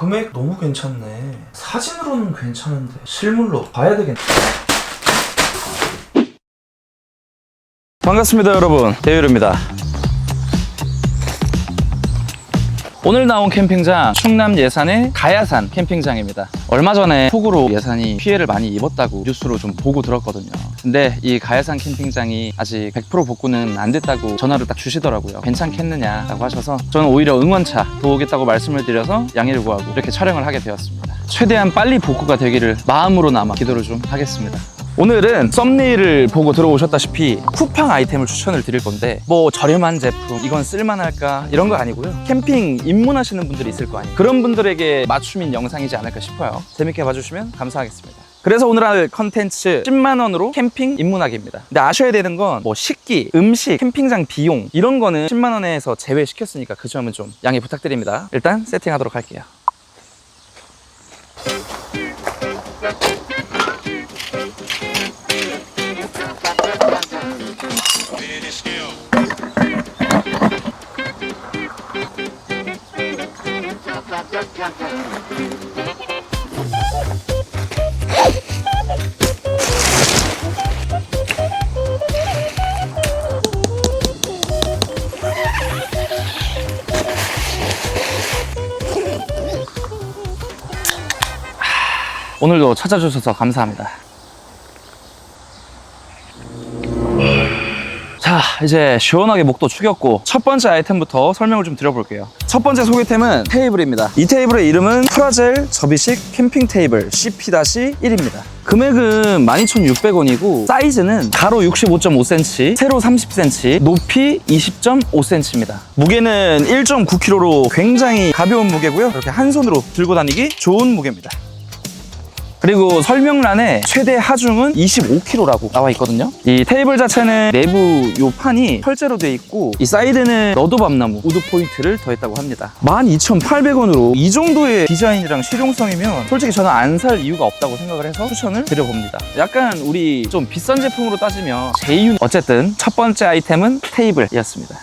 금액 너무 괜찮네. 사진으로는 괜찮은데 실물로 봐야 되겠네. 반갑습니다 여러분 대유르입니다 오늘 나온 캠핑장 충남 예산의 가야산 캠핑장입니다. 얼마 전에 폭우로 예산이 피해를 많이 입었다고 뉴스로 좀 보고 들었거든요. 근데 이 가야산 캠핑장이 아직 100% 복구는 안 됐다고 전화를 딱 주시더라고요. 괜찮겠느냐라고 하셔서 저는 오히려 응원차 도우겠다고 말씀을 드려서 양해를 구하고 이렇게 촬영을 하게 되었습니다. 최대한 빨리 복구가 되기를 마음으로나마 기도를 좀 하겠습니다 오늘은 썸네일을 보고 들어오셨다시피 쿠팡 아이템을 추천을 드릴 건데 뭐 저렴한 제품 이건 쓸만할까? 이런 거 아니고요. 캠핑 입문하시는 분들이 있을 거 아니에요. 그런 분들에게 맞춤인 영상이지 않을까 싶어요. 재밌게 봐주시면 감사하겠습니다. 그래서 오늘 할 컨텐츠 10만원으로 캠핑 입문하기입니다. 근데 아셔야 되는 건 뭐 식기, 음식, 캠핑장 비용 이런 거는 10만원에서 제외시켰으니까 그 점은 좀 양해 부탁드립니다. 일단 세팅하도록 할게요 오늘도 찾아주셔서 감사합니다. 자, 이제 시원하게 목도 축였고 첫 번째 아이템부터 설명을 좀 드려볼게요. 첫 번째 소개템은 테이블입니다. 이 테이블의 이름은 프라젤 접이식 캠핑 테이블 CP-1입니다. 금액은 12,600원이고 사이즈는 가로 65.5cm, 세로 30cm, 높이 20.5cm입니다. 무게는 1.9kg로 굉장히 가벼운 무게고요. 이렇게 한 손으로 들고 다니기 좋은 무게입니다. 그리고 설명란에 최대 하중은 25kg라고 나와 있거든요. 이 테이블 자체는 내부 요 판이 철제로 되어 있고 이 사이드는 너도밤나무 우드 포인트를 더했다고 합니다. 12,800원으로 이 정도의 디자인이랑 실용성이면 솔직히 저는 안 살 이유가 없다고 생각을 해서 추천을 드려봅니다. 약간 우리 좀 비싼 제품으로 따지면 제이윤 어쨌든 첫 번째 아이템은 테이블이었습니다.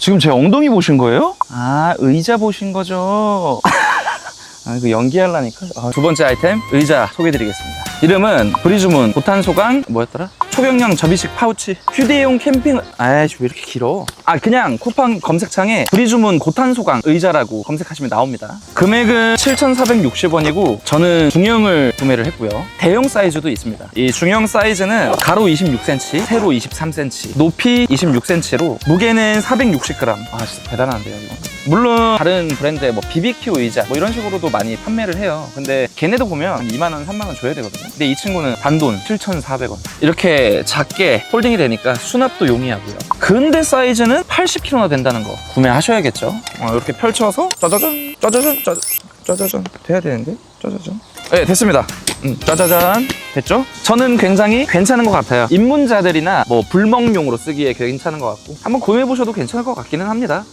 지금 제 엉덩이 보신 거예요? 아, 의자 보신 거죠? 아, 이거 연기하려니까. 아, 두 번째 아이템, 의자 소개드리겠습니다. 이름은 브리즈문 고탄소강, 뭐였더라? 초경량 접이식 파우치. 휴대용 캠핑, 아이씨, 왜 이렇게 길어? 아, 그냥 쿠팡 검색창에 브리즈문 고탄소강 의자라고 검색하시면 나옵니다. 금액은 7,460원이고, 저는 중형을 구매를 했고요. 대형 사이즈도 있습니다. 이 중형 사이즈는 가로 26cm, 세로 23cm, 높이 26cm로, 무게는 460g. 아, 진짜 대단한데요, 이거. 물론 다른 브랜드의 뭐 BBQ 의자 뭐 이런 식으로도 많이 판매를 해요. 근데 걔네도 보면 2만 원, 3만 원 줘야 되거든요. 근데 이 친구는 단돈 7,400원. 이렇게 작게 폴딩이 되니까 수납도 용이하고요. 근데 사이즈는 80kg나 된다는 거 구매하셔야겠죠. 어, 이렇게 펼쳐서 짜자잔, 짜자잔, 짜자, 짜자잔 돼야 되는데 짜자잔. 네, 됐습니다. 음, 짜자잔. 됐죠? 저는 굉장히 괜찮은 것 같아요. 입문자들이나 뭐 불멍용으로 쓰기에 괜찮은 것 같고 한번 구매해보셔도 괜찮을 것 같기는 합니다.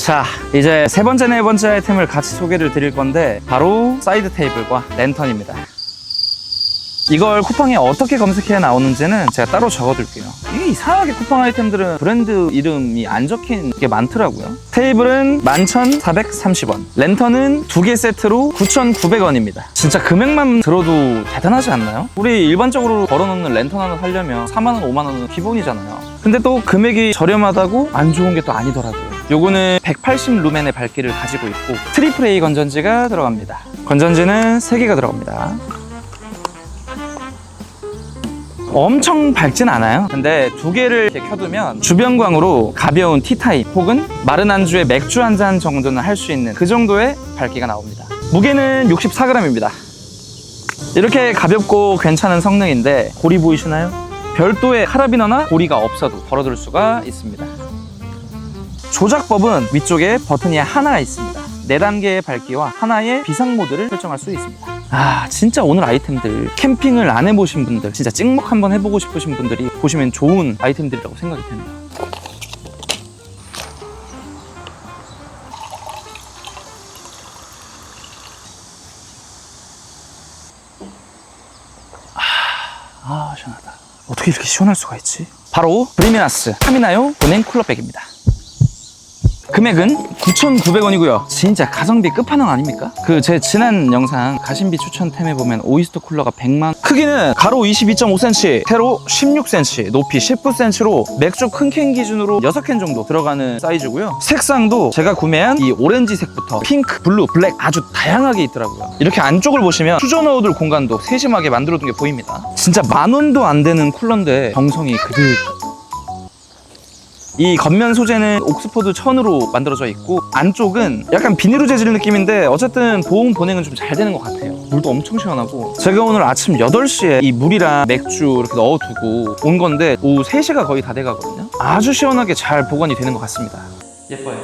자, 이제 세 번째, 네 번째 아이템을 같이 소개를 드릴 건데, 바로 사이드 테이블과 랜턴입니다. 이걸 쿠팡에 어떻게 검색해야 나오는지는 제가 따로 적어둘게요. 이게 이상하게 쿠팡 아이템들은 브랜드 이름이 안 적힌 게 많더라고요. 테이블은 11,430원. 랜턴은 두 개 세트로 9,900원입니다. 진짜 금액만 들어도 대단하지 않나요? 우리 일반적으로 걸어놓는 랜턴 하나 사려면 4만원, 5만원은 기본이잖아요. 근데 또 금액이 저렴하다고 안 좋은 게 또 아니더라고요. 요거는 180 루멘의 밝기를 가지고 있고 트리플 A 건전지가 들어갑니다. 건전지는 3개가 들어갑니다. 엄청 밝진 않아요. 근데 두 개를 이렇게 켜두면 주변광으로 가벼운 티타임 혹은 마른 안주에 맥주 한 잔 정도는 할 수 있는 그 정도의 밝기가 나옵니다. 무게는 64g입니다. 이렇게 가볍고 괜찮은 성능인데 고리 보이시나요? 별도의 카라비너나 고리가 없어도 걸어둘 수가 있습니다. 조작법은 위쪽에 버튼이 하나가 있습니다. 4단계의 밝기와 하나의 비상 모드를 설정할 수 있습니다. 아 진짜 오늘 아이템들 캠핑을 안 해보신 분들 진짜 찍먹 한번 해보고 싶으신 분들이 보시면 좋은 아이템들이라고 생각이 됩니다. 아, 아 시원하다. 어떻게 이렇게 시원할 수가 있지? 바로 브리미나스 카미나요 은행 쿨러백입니다. 금액은 9,900원이고요. 진짜 가성비 끝판왕 아닙니까? 그 제 지난 영상 가심비 추천템에 보면 오이스터 쿨러가 100만 크기는 가로 22.5cm, 세로 16cm, 높이 19cm로 맥주 큰 캔 기준으로 6캔 정도 들어가는 사이즈고요. 색상도 제가 구매한 이 오렌지색부터 핑크, 블루, 블랙 아주 다양하게 있더라고요. 이렇게 안쪽을 보시면 수저 넣어둘 공간도 세심하게 만들어둔 게 보입니다. 진짜 만 원도 안 되는 쿨러인데 정성이 그득 이 겉면 소재는 옥스포드 천으로 만들어져 있고 안쪽은 약간 비닐로 재질 느낌인데 어쨌든 보온 보냉은 좀 잘 되는 것 같아요. 물도 엄청 시원하고. 제가 오늘 아침 8시에 이 물이랑 맥주 이렇게 넣어두고 온 건데 오후 3시가 거의 다 돼가거든요. 아주 시원하게 잘 보관이 되는 것 같습니다. 예뻐요.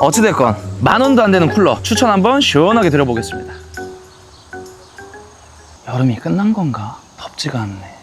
어찌됐건 만 원도 안 되는 쿨러 추천 한번 시원하게 드려보겠습니다. 여름이 끝난 건가? 덥지가 않네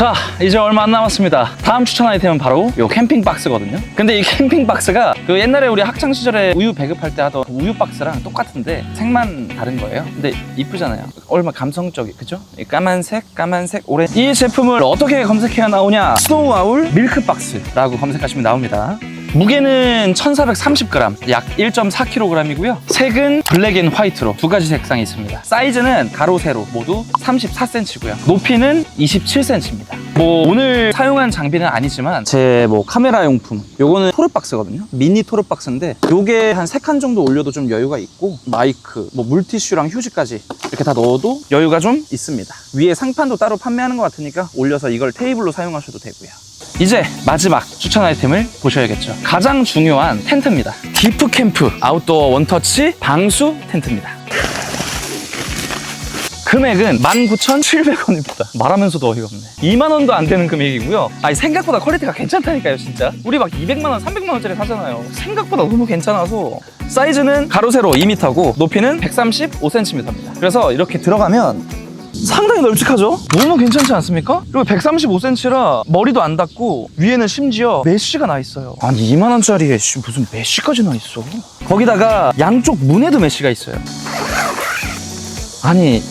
자 이제 얼마 안 남았습니다. 다음 추천 아이템은 바로 요 캠핑 박스거든요. 근데 이 캠핑 박스가 그 옛날에 우리 학창 시절에 우유 배급할 때 하던 그 우유 박스랑 똑같은데 색만 다른 거예요. 근데 이쁘잖아요. 얼마 감성적이 그죠? 이 까만색 까만색 오렌 이 제품을 어떻게 검색해야 나오냐? 스노우 아울 밀크 박스라고 검색하시면 나옵니다 무게는 1430g, 약 1.4kg이고요. 색은 블랙 앤 화이트로 두 가지 색상이 있습니다. 사이즈는 가로, 세로 모두 34cm고요. 높이는 27cm입니다. 뭐 오늘 사용한 장비는 아니지만 제 뭐 카메라 용품 요거는 토르박스거든요. 미니 토르박스인데 요게 한세칸 정도 올려도 좀 여유가 있고 마이크, 뭐 물티슈랑 휴지까지 이렇게 다 넣어도 여유가 좀 있습니다. 위에 상판도 따로 판매하는 것 같으니까 올려서 이걸 테이블로 사용하셔도 되고요. 이제 마지막 추천 아이템을 보셔야겠죠. 가장 중요한 텐트입니다. 디프 캠프 아웃도어 원터치 방수 텐트입니다. 금액은 19,700원입니다. 말하면서도 어이가 없네. 2만 원도 안 되는 금액이고요. 아니, 생각보다 퀄리티가 괜찮다니까요, 진짜. 우리 막 200만 원, 300만 원짜리 사잖아요. 생각보다 너무 괜찮아서. 사이즈는 가로, 세로 2m고, 높이는 135cm입니다. 그래서 이렇게 들어가면 상당히 널찍하죠? 너무 괜찮지 않습니까? 그리고 135cm라 머리도 안 닿고 위에는 심지어 메쉬가 나 있어요. 아니 2만 원짜리에 씨, 무슨 메쉬까지 나 있어? 거기다가 양쪽 문에도 메쉬가 있어요. 아니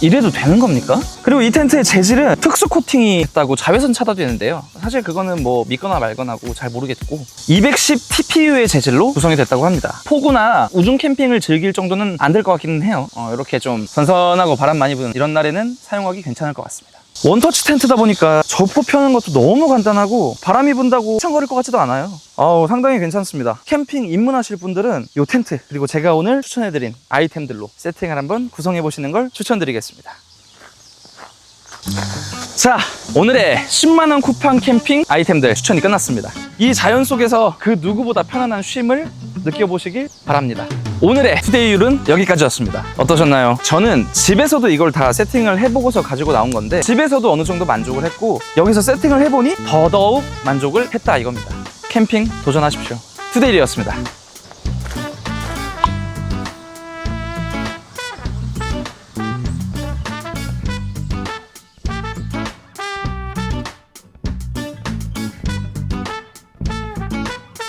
이래도 되는 겁니까? 그리고 이 텐트의 재질은 특수 코팅이 있다고 자외선 차단되는데요. 사실 그거는 뭐 믿거나 말거나고 잘 모르겠고 210 TPU의 재질로 구성이 됐다고 합니다. 폭우나 우중 캠핑을 즐길 정도는 안 될 것 같기는 해요. 어, 이렇게 좀 선선하고 바람 많이 부는 이런 날에는 사용하기 괜찮을 것 같습니다. 원터치 텐트다 보니까 접고 펴는 것도 너무 간단하고 바람이 분다고 창거릴 것 같지도 않아요. 아우 상당히 괜찮습니다. 캠핑 입문하실 분들은 이 텐트 그리고 제가 오늘 추천해드린 아이템들로 세팅을 한번 구성해 보시는 걸 추천드리겠습니다. 자, 오늘의 10만원 쿠팡 캠핑 아이템들 추천이 끝났습니다. 이 자연 속에서 그 누구보다 편안한 쉼을 느껴보시길 바랍니다. 오늘의 투데이율은 여기까지였습니다. 어떠셨나요? 저는 집에서도 이걸 다 세팅을 해보고서 가지고 나온 건데 집에서도 어느 정도 만족을 했고 여기서 세팅을 해보니 더더욱 만족을 했다 이겁니다. 캠핑 도전하십시오. 투데이였습니다.